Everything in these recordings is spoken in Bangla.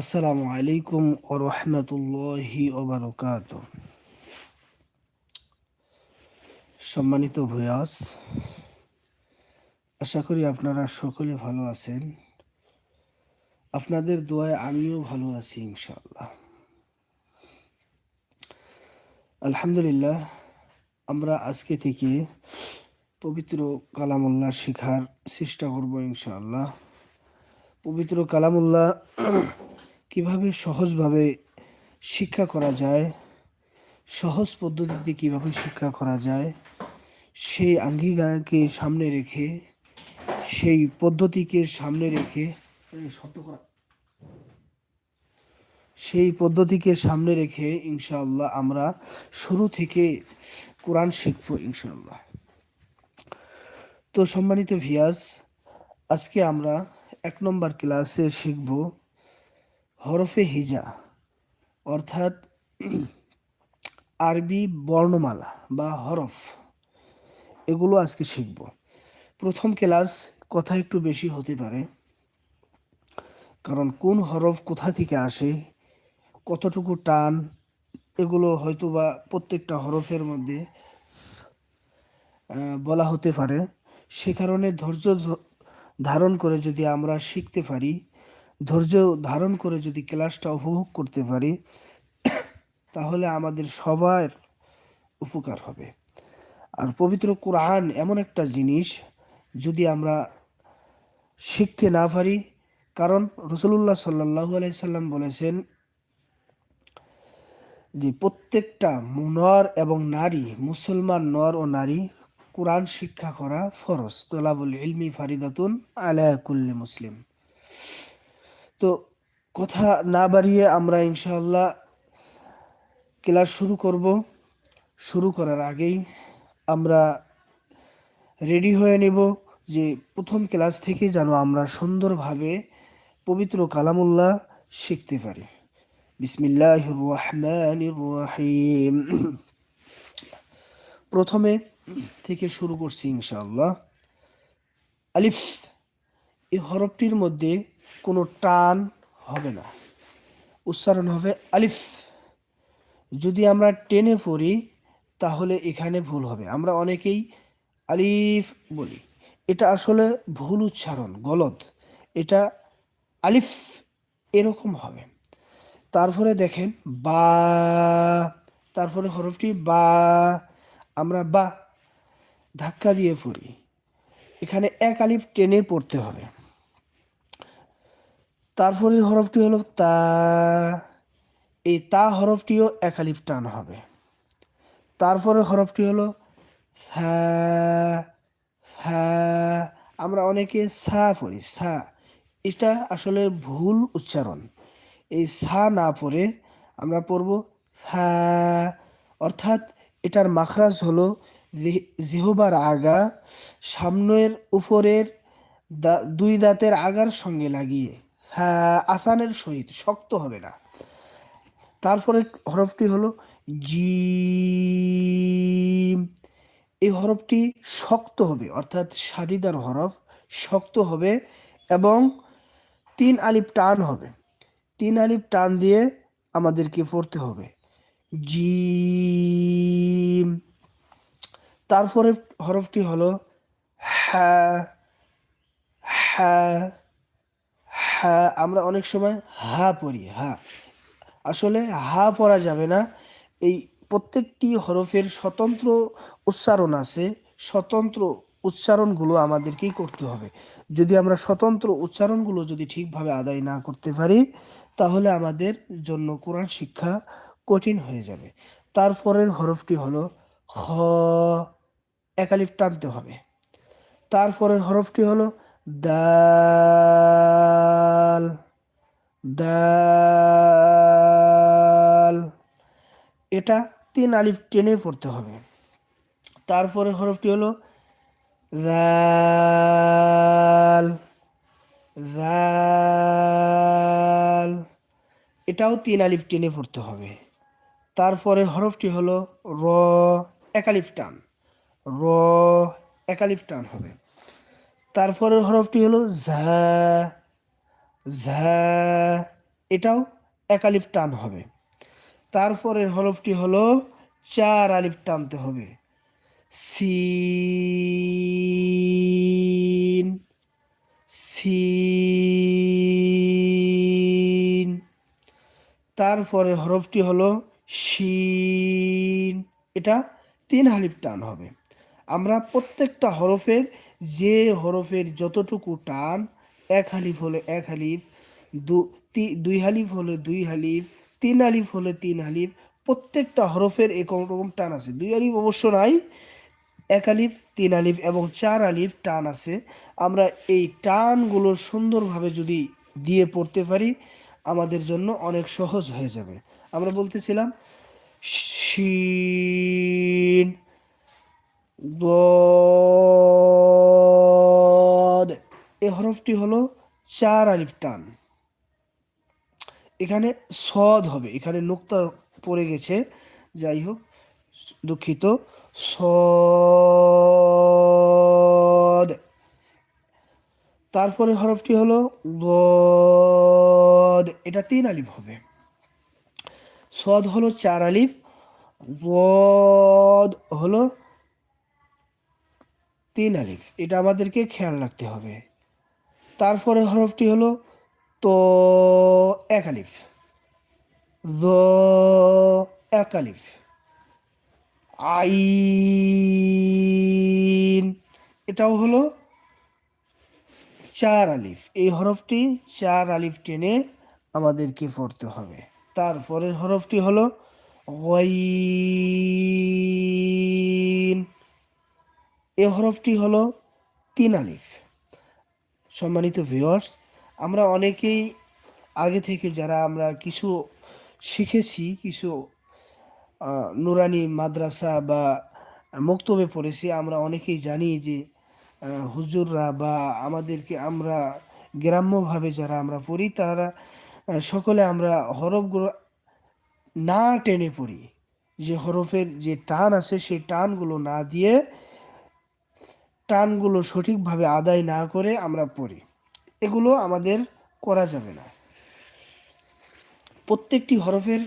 আসসালামু আলাইকুম ও রহমতুল্লাহি ওবরকাত সম্মানিত ভূয়াস আশা করি আপনারা সকলে ভালো আছেন। আপনাদের দোয়ায় আমিও ভালো আছি ইনশাআল্লাহ। আলহামদুলিল্লাহ, আমরা আজকে থেকে পবিত্র কালামুল্লাহ শেখার চেষ্টা করব ইনশাআল্লাহ। পবিত্র কালামুল্লাহ কীভাবে সহজভাবে শিক্ষা করা যায়, সহজ পদ্ধতিতে কীভাবে শিক্ষা করা যায়, সেই আঙ্গীকারকে সামনে রেখে, সেই পদ্ধতিকে সামনে রেখে সেই পদ্ধতিকে সামনে রেখে ইনশাআল্লাহ আমরা শুরু থেকে কোরআন শিখব ইনশাআল্লাহ। তো সম্মানিত ভিয়াস, আজকে আমরা এক নম্বর ক্লাসে শিখব হরফে হিজা, অর্থাৎ আরবি বর্ণমালা বা হরফ, এগুলো আজকে শিখব। প্রথম ক্লাস কথা একটু বেশি হতে পারে, কারণ কোন হরফ কোথা থেকে আসে, কতটুকু টান, এগুলো হয়তো বা প্রত্যেকটা হরফের মধ্যে বলা হতে পারে। সে কারণে ধৈর্য ধারণ করে যদি আমরা শিখতে পারি ধৈর্য ধারণ করে যদি ক্লাসটা উপভোগ করতে পারি, তাহলে আমাদের সবার উপকার হবে। আর পবিত্র কোরআন এমন একটা জিনিস, যদি আমরা শিখতে না পারি, কারণ রসুল্লাহ সাল্লাহ আলাইসাল্লাম বলেছেন যে, প্রত্যেকটা নর এবং নারী, মুসলমান নর ও নারী, কোরআন শিক্ষা করা ফরজ। তোলাবুল ইলমি ফারিদাতুন আলাহ কুল্লি মুসলিম। তো কথা না বাড়িয়ে আমরা ইনশাল্লাহ ক্লাস শুরু করব। শুরু করার আগেই আমরা রেডি হয়ে নেব যে প্রথম ক্লাস থেকে যেন আমরা সুন্দরভাবে পবিত্র কালামুল্লাহ শিখতে পারি। বিসমিল্লাহ রহমান রহিম। প্রথমে থেকে শুরু করছি ইনশাল্লাহ আলিফ, এই হরফটির মধ্যে কোনো টান হবে না। উচ্চারণ হবে আলিফ। যদি আমরা টেনে পড়ি, তাহলে এখানে ভুল হবে। আমরা অনেকেই আলিফ বলি। এটা আসলে ভুল উচ্চারণ গলত এটা আলিফ এরকম হবে। তারপরে দেখেন, বা। তারপরে হরফটি বা। আমরা বা ধাক্কা দিয়ে পড়ি। এখানে এক আলিফ টেনে পড়তে হবে। তারপরে হরফটি হলো তা। এই তা হরফটিও এক আলিফ টান হবে। তারপরে হরফটি হলো আমরা অনেকে সা পড়ি, সা। এটা আসলে ভুল উচ্চারণ। এই সা না পড়ে আমরা পড়ব অর্থাৎ এটার মাখরাজ হলো জিহবার আগা সামনের উপরের দুই দাঁতের আগার সঙ্গে লাগিয়ে। আসানের সহিত, শক্ত হবে না। তারপরে হরফটি হলো জি এই হরফটি শক্ত হবে, অর্থাৎ সাদিদার হরফ, শক্ত হবে এবং তিন আলিপ টান হবে। তিন আলিপ টান দিয়ে আমাদেরকে পড়তে হবে। জি তারপরে হরফটি হলো হ্যাঁ হ্যাঁ হ্যাঁ আমরা অনেক সময় হা পড়ি হা আসলে হা পড়া যাবে না। এই প্রত্যেকটি হরফের স্বতন্ত্র উচ্চারণ আছে, স্বতন্ত্র উচ্চারণগুলো আমাদেরকেই করতে হবে। যদি আমরা স্বতন্ত্র উচ্চারণগুলো যদি ঠিকভাবে আদায় না করতে পারি, তাহলে আমাদের জন্য কোরআন শিক্ষা কঠিন হয়ে যাবে। তারপরের হরফটি হলো খ একালিফ টানতে হবে। তারপরের হরফটি হলো দাল দাল। এটা তিন আলিফ টেনে পড়তে হবে। তারপরে হরফটি হলো দাল দাল। এটাও তিন আলিফ টেনে পড়তে হবে। তারপরে হরফটি হলো র একালিফ টান। র একালিফ টান হবে। তারপরের হরফটি হলো ঝা ঝা, এটাও এক আলিফ টান হবে। তারপরের হরফটি হলো চার আলিফ টানতে হবে। সিন সিন। তারপরে হরফটি হলো শিন, এটা তিন হালিফ টান হবে। আমরা প্রত্যেকটা হরফের যে হরফের যতটুকু টান এক হালিফ হলে এক হালিফ দু দুই হালিফ হলে দুই হালিফ তিন হালিফ হলে তিন হালিফ প্রত্যেকটা হরফের এরকম রকম টান আছে দুই হালিফ অবশ্য নাই এক আলিফ তিন আলিফ এবং চার আলিফ টান আছে আমরা এই টানগুলো সুন্দরভাবে যদি দিয়ে পড়তে পারি আমাদের জন্য অনেক সহজ হয়ে যাবে আমরা বলতেছিলাম শিন দদ এই হরফটি হলো চার আলিফ টান। এখানে সদ হবে, এখানে নুক্তা পড়ে গেছে। যাই হোক, দুঃখিত। সদ। তারপরে হরফটি হলো গদ। এটা তিন আলিফ হবে। সদ হলো চার আলিফ, গদ হলো তিন আলিফ। এটা আমাদেরকে খেয়াল রাখতে হবে। তারপরে হরফটি হলো তো, এক আলিফ। দ এক আলিফ। আইন, এটাও হলো চার আলিফ। এই হরফটি চার আলিফ টেনে আমাদেরকে পড়তে হবে। তারপরের হরফটি হলো গইন। এই হরফটি হলো তিন আলিফ। সম্মানিত ভিউয়ার্স আমরা অনেকেই আগে থেকে যারা আমরা কিছু শিখেছি, কিছু নুরানি মাদ্রাসা বা মক্তবে পড়েছি, আমরা অনেকেই জানি যে হুজুররা বা আমাদেরকে আমরা গ্রাম্যভাবে যারা আমরা পড়ি, তারা সকলে আমরা হরফগুলো না টেনে পড়ি। যে হরফের যে টান আছে, সেই টানগুলো না দিয়ে টানগুলো সঠিকভাবে আদায় না করে আমরা পড়ি। এগুলো আমাদের করা যাবে না। প্রত্যেকটি হরফের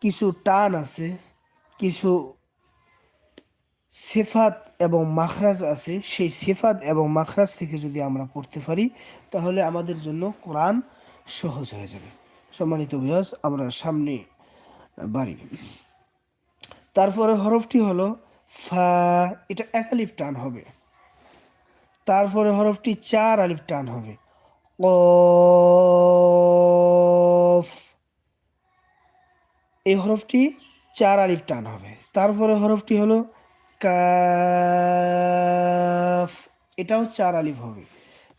কিছু টান আছে, কিছু সেফাত এবং মাখরাজ আছে। সেই সেফাত এবং মাখরাজ থেকে যদি আমরা পড়তে পারি, তাহলে আমাদের জন্য কোরআন সহজ হয়ে যাবে। সম্মানিত বিয়াস আমরা সামনে বাড়ি। তারপরে হরফটি হলো ফা, এটা এক আলিফ টান হবে। তারপরে হরফটি চার আলিফ টান হবে। এই হরফটি চার আলিফ টান হবে। তারপরে হরফটি হলো কাফ। এটাও চার আলিফ হবে।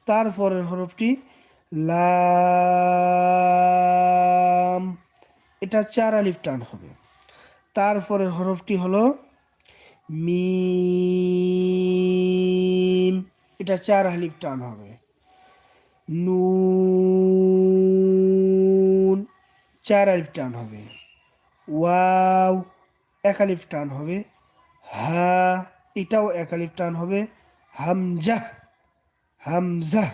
তারপরের হরফটি লাম। এটা চার আলিফ টান হবে। তারপরের হরফটি হলো মিম। এটা চার হালিফ টান হবে। নুন চার আলিফ টান হবে। ওয়াও এক আলিফ টান হবে। হা এটাও এক আলিফ টান হবে। হামজা হামজা,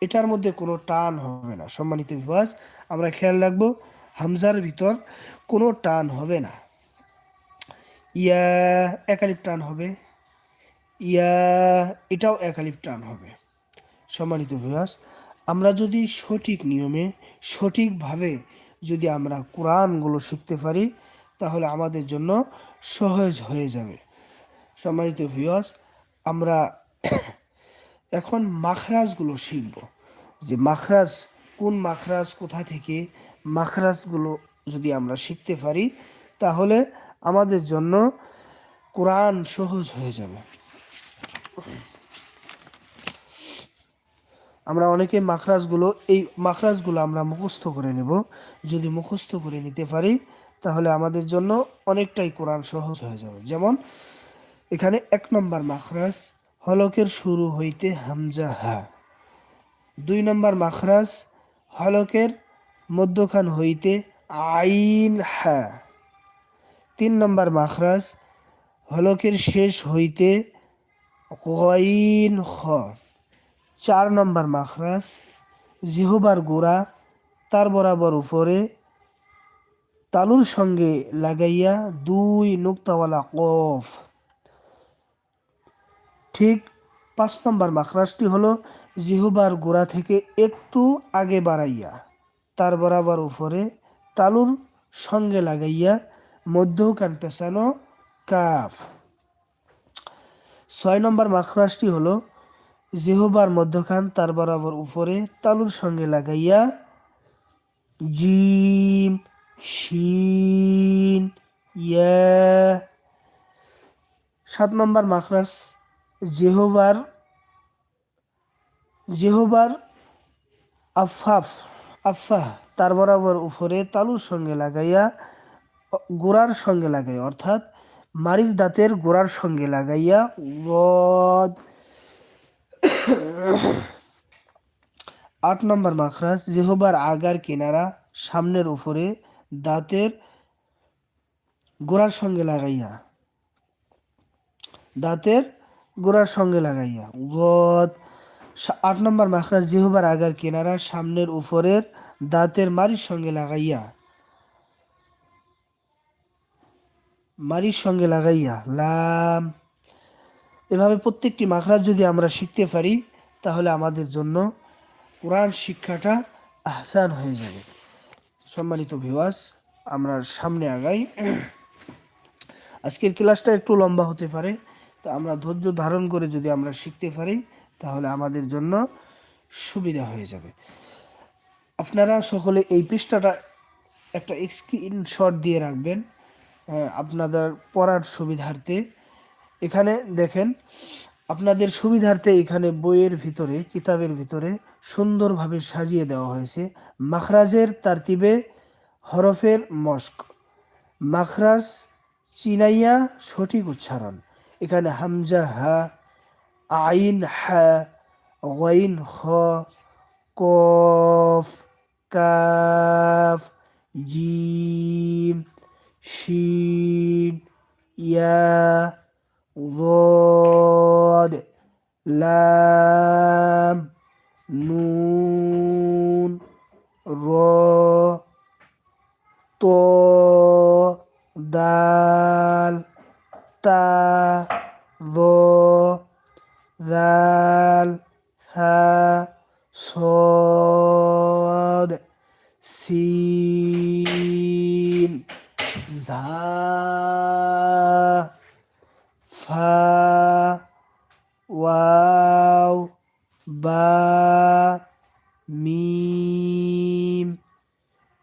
এটার মধ্যে কোনো টান হবে না। সম্মানিত বিভাস আমরা খেয়াল রাখব, হামজার ভিতর কোনো টান হবে না। ইয়া, এক আলিফ টান হবে। ইয়া, এটাও এক আলিফ টান হবে। সম্মানিত ভিউয়ার্স আমরা যদি সঠিক নিয়মে, সঠিকভাবে যদি আমরা কোরআনগুলো শিখতে পারি, তাহলে আমাদের জন্য সহজ হয়ে যাবে। সম্মানিত ভিউয়ার্স আমরা এখন মাখরাজগুলো শিখব। যে মাখরাজ, কোন মাখরাজ, কোথা থেকে মাখরাজগুলো যদি আমরা শিখতে পারি, তাহলে আমাদের জন্য কোরআন সহজ হয়ে যাবে। আমরা অনেকে মাখরাজগুলো, এই মাখরাজগুলো আমরা মুখস্থ করে নেব। যদি মুখস্থ করে নিতে পারি, তাহলে আমাদের জন্য অনেকটাই কোরআন সহজ হয়ে যাবে। যেমন, এখানে এক নম্বর মাখরাজ, হলকের শুরু হইতে হামজা হা। দুই নম্বর মাখরাজ, হলকের মধ্যখান হইতে আইন হা। তিন নম্বর মাখরাজ, হলকের শেষ হইতে গইন খ চার নম্বর মাখরাজ জিহবার গোড়া তার বরাবর উপরে তালুর সঙ্গে লাগাইয়া দুই নুক্তাওয়ালা কফ ঠিক পাঁচ নম্বর মাখরাজটি হলো জিহুবার গোড়া থেকে একটু আগে বাড়াইয়া তার বরাবর উপরে তালুর সঙ্গে লাগাইয়া মধ্যকান পেছানো কাফ ছয় নম্বর মাখরাজটি হলো, জিহুবার মধ্যখান তার বরাবর উপরে তালুর সঙ্গে লাগাইয়া জিম, শিন, ইয়া। সাত নম্বর মাখরাজ জেহোবার জেহোবার আফাফ আফাহ তার বরাবর উপরে তালুর সঙ্গে লাগাইয়া গোড়ার সঙ্গে লাগাই। অর্থাৎ মারির দাঁতের গোড়ার সঙ্গে লাগাইয়া, ওয়াদ। আট নম্বর মাখরাজ, জেহোবার আগার কিনারা সামনের উপরে দাঁতের গোড়ার সঙ্গে লাগাইয়া। দাঁতের গোড়ার সঙ্গে লাগাইয়া গদ আট নম্বর মাখরাজ, জিহবার আগার কিনারা সামনের উপরের দাঁতের মারির সঙ্গে লাগাইয়া। মারির সঙ্গে লাগাইয়া, লাম। এভাবে প্রত্যেকটি মাখরাজ যদি আমরা শিখতে পারি, তাহলে আমাদের জন্য কোরআন শিক্ষাটা আহসান হয়ে যাবে। সম্মানিত ভিওয়াস আমরা সামনে আগাই। আজকের ক্লাসটা একটু লম্বা হতে পারে, তো আমরা ধৈর্য ধারণ করে যদি আমরা শিখতে পারি, তাহলে আমাদের জন্য সুবিধা হয়ে যাবে। আপনারা সকলে এই পৃষ্ঠাটা একটা স্ক্রিনশট দিয়ে রাখবেন। আপনাদের পড়ার সুবিধার্থে। এখানে দেখেন, আপনাদের সুবিধার্থে এখানে বইয়ের ভিতরে, কিতাবের ভিতরে সুন্দরভাবে সাজিয়ে দেওয়া হয়েছে। মাখরাজের তারতিবে হরফের মস্ক। মাখরাজ চিনাইয়া সঠিক উচ্চারণ। এখানে হামজা, হা, আইন, হা ওয়াইন খ, কফ, কাফ, জিম। শিন ইয়া ضاد লাম নুন র ত দাল তা দ با মিম,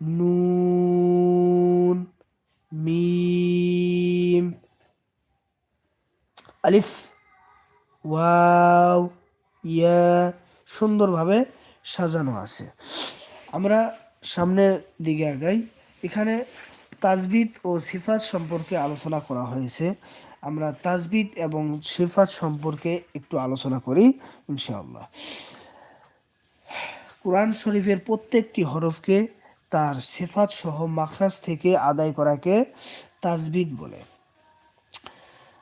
নুন, মিম, আলিফ, ওয়াও, ইয়া, সুন্দরভাবে সাজানো আছে। আমরা সামনের দিকে আগাই। এখানে তাজবিদ ও সিফাত সম্পর্কে আলোচনা করা হয়েছে। আমরা তাজবিদ এবং সিফাত সম্পর্কে একটু আলোচনা করি, ইনশাআল্লাহ। কোরআন শরীফের প্রত্যেকটি হরফকে তার সিফাত সহ মাখরাজ থেকে আদায় করাকে তাজবিদ বলে।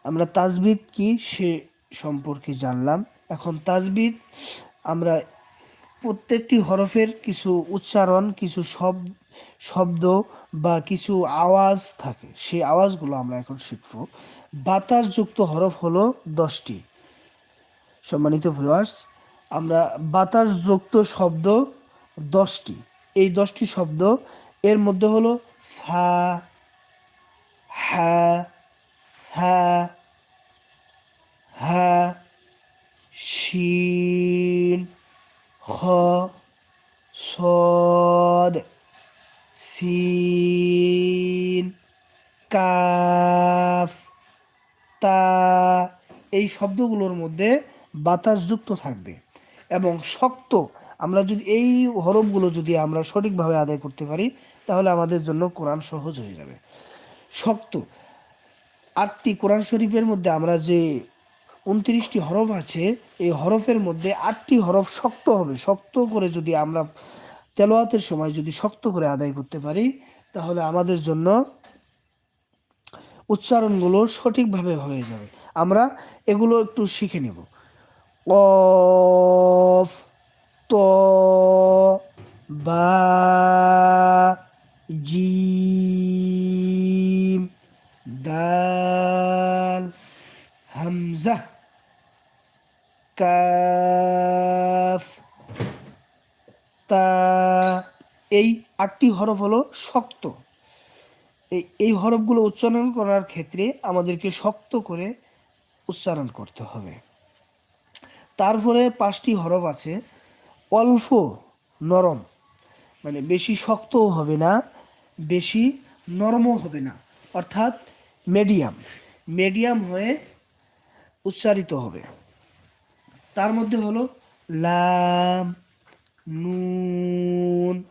আমরা তাজবিদ কি সে সম্পর্কে জানলাম। এখন তাজবিদ, আমরা প্রত্যেকটি হরফের কিছু উচ্চারণ, কিছু শব্দ শব্দ বা কিছু আওয়াজ থাকে। সেই আওয়াজগুলো আমরা এখন শিখব। বাতাসযুক্ত হরফ হলো দশটি। সম্মানিত ভিউয়ার্স আমরা বাতাসযুক্ত শব্দ দশটি। এই দশটি শব্দ এর মধ্যে হলো ফা হ্যা হ্যা হ্যা শিন খ, সদ। সিন, কাফ, তা, এই শব্দগুলোর মধ্যে বাতাসযুক্ত থাকবে এবং শক্ত। আমরা যদি এই হরফগুলো যদি আমরা সঠিকভাবে আদায় করতে পারি, তাহলে আমাদের জন্য কোরআন সহজ হয়ে যাবে। শক্ত। আটটি কোরআন শরীফের মধ্যে আমরা যে উনত্রিশটি হরফ আছে, এই হরফের মধ্যে আটটি হরফ শক্ত হবে। শক্ত করে যদি আমরা তেলোয়াতের সময় যদি শক্ত করে আদায় করতে পারি, তাহলে আমাদের জন্য উচ্চারণগুলো সঠিকভাবে হয়ে যাবে। আমরা এগুলো একটু শিখে নেব। অফ ত, বা দাল, হামজা কাফ তা এই আটটি হরফ হলো শক্ত। এই এই হরফগুলো উচ্চারণ করার ক্ষেত্রে আমাদেরকে শক্ত করে উচ্চারণ করতে হবে। তারপরে পাঁচটি হরফ আছে, অল্প, নরম। মানে বেশি শক্তও হবে না, বেশি নরমও হবে না। অর্থাৎ মিডিয়াম মিডিয়াম হয়ে উচ্চারিত হবে। তার মধ্যে হলো লাম। নুন,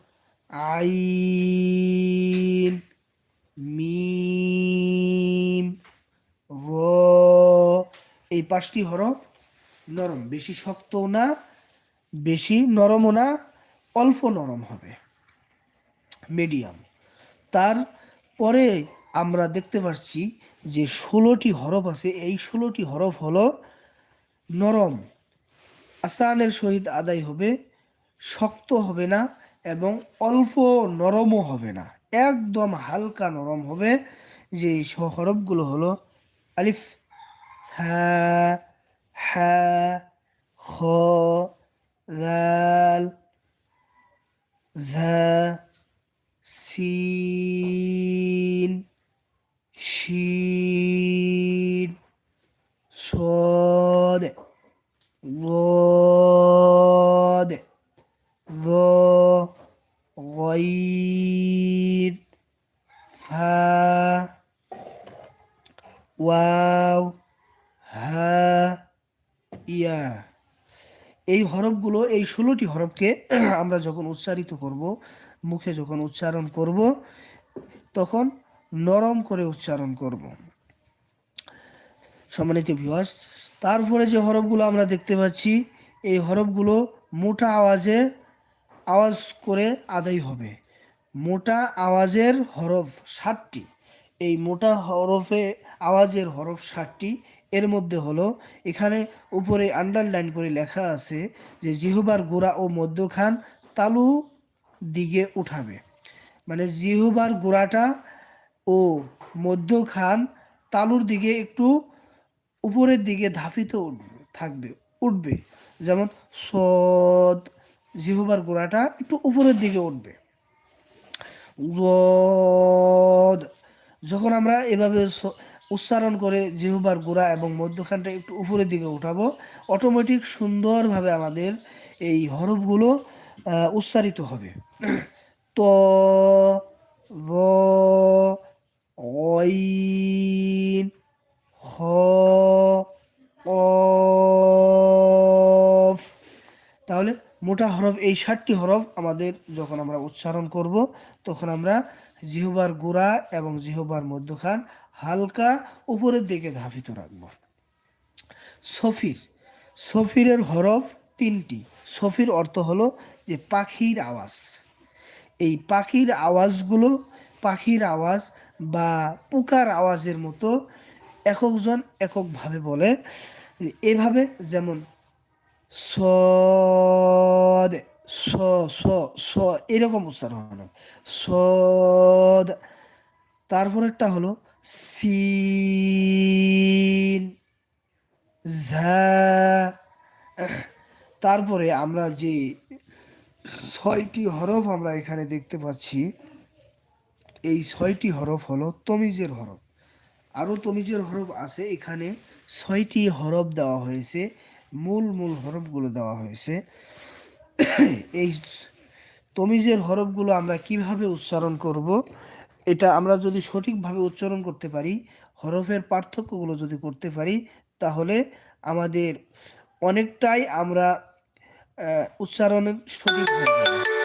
আইন, মিম, র। এই পাঁচটি হরফ নরম, বেশি শক্তও না, বেশি নরমও না, অল্প নরম হবে। মিডিয়াম। তার পরে আমরা দেখতে পাচ্ছি যে ষোলোটি হরফ আছে। এই ষোলোটি হরফ হলো নরম। আসানের সহিত আদায় হবে শক্ত হবে না এবং অল্প নরমও হবে না একদম হালকা নরম হবে যে এই স- হরফগুলো হলো আলিফ হ্যাঁ হ্যাঁ খ দাল ঝা সিন শিন صاد ضاد غين فا ওয়াও হা ইয়া এই হরফগুলো এই ষোলোটি হরফকে আমরা যখন উচ্চারিত করব মুখে যখন উচ্চারণ করব তখন নরম করে উচ্চারণ করব সম্মানিত ভিউয়ার্স তারপরে যে হরফগুলো আমরা দেখতে পাচ্ছি এই হরফগুলো মোটা আওয়াজে আওয়াজ করে আদায় হবে। মোটা আওয়াজের হরফ ষাটটি। এই মোটা হরফে আওয়াজের হরফ ষাটটি। এর মধ্যে হলো, এখানে উপরে আন্ডারলাইন করে লেখা আছে যে, জিহুবার গোড়া ও মধ্যখান তালু দিকে উঠাবে। মানে জিহুবার গোড়াটা ও মধ্যখান তালুর দিকে একটু উপরের দিকে ধাপিত উঠবে থাকবে, উঠবে। যেমন সদ জিহুবার গোড়াটা একটু উপরের দিকে উঠবে। যখন আমরা এভাবে উচ্চারণ করে জিহুবার গোড়া এবং মধ্যখানটা একটু উপরের দিকে উঠাবো অটোমেটিক সুন্দরভাবে আমাদের এই হরফগুলো উচ্চারিত হবে। ত অইন খ অফ। তাহলে মোটা হরফ, এই ষাটটি হরফ আমাদের যখন আমরা উচ্চারণ করব, তখন আমরা জিহবার গোড়া এবং জিহবার মধ্যখান হালকা উপরের দিকে ধাবিত রাখব। সফির, সফিরের হরফ তিনটি। সফির অর্থ হলো যে পাখির আওয়াজ। এই পাখির আওয়াজগুলো, পাখির আওয়াজ বা পোকার আওয়াজের মতো এককজন এককভাবে বলে, এভাবে যেমন সদ, স স স, এরকম উচ্চারণ হলো। সদ, তারপরেরটা হলো সিন, ঝা তারপরে আমরা যে ছয়টি হরফ আমরা এখানে দেখতে পাচ্ছি, এই ছয়টি হরফ হলো তমিজের হরফ। আরও তমিজের হরফ আছে, এখানে ছয়টি হরফ দেওয়া হয়েছে। মূল মূল হরফগুলো দেওয়া হয়েছে। এই তমিজের হরফগুলো আমরা কীভাবে উচ্চারণ করব, এটা আমরা যদি সঠিকভাবে উচ্চারণ করতে পারি, হরফের পার্থক্যগুলো যদি করতে পারি, তাহলে আমাদের অনেকটাই আমরা উচ্চারণের উচ্চারণে সঠিক হয়ে যাবে।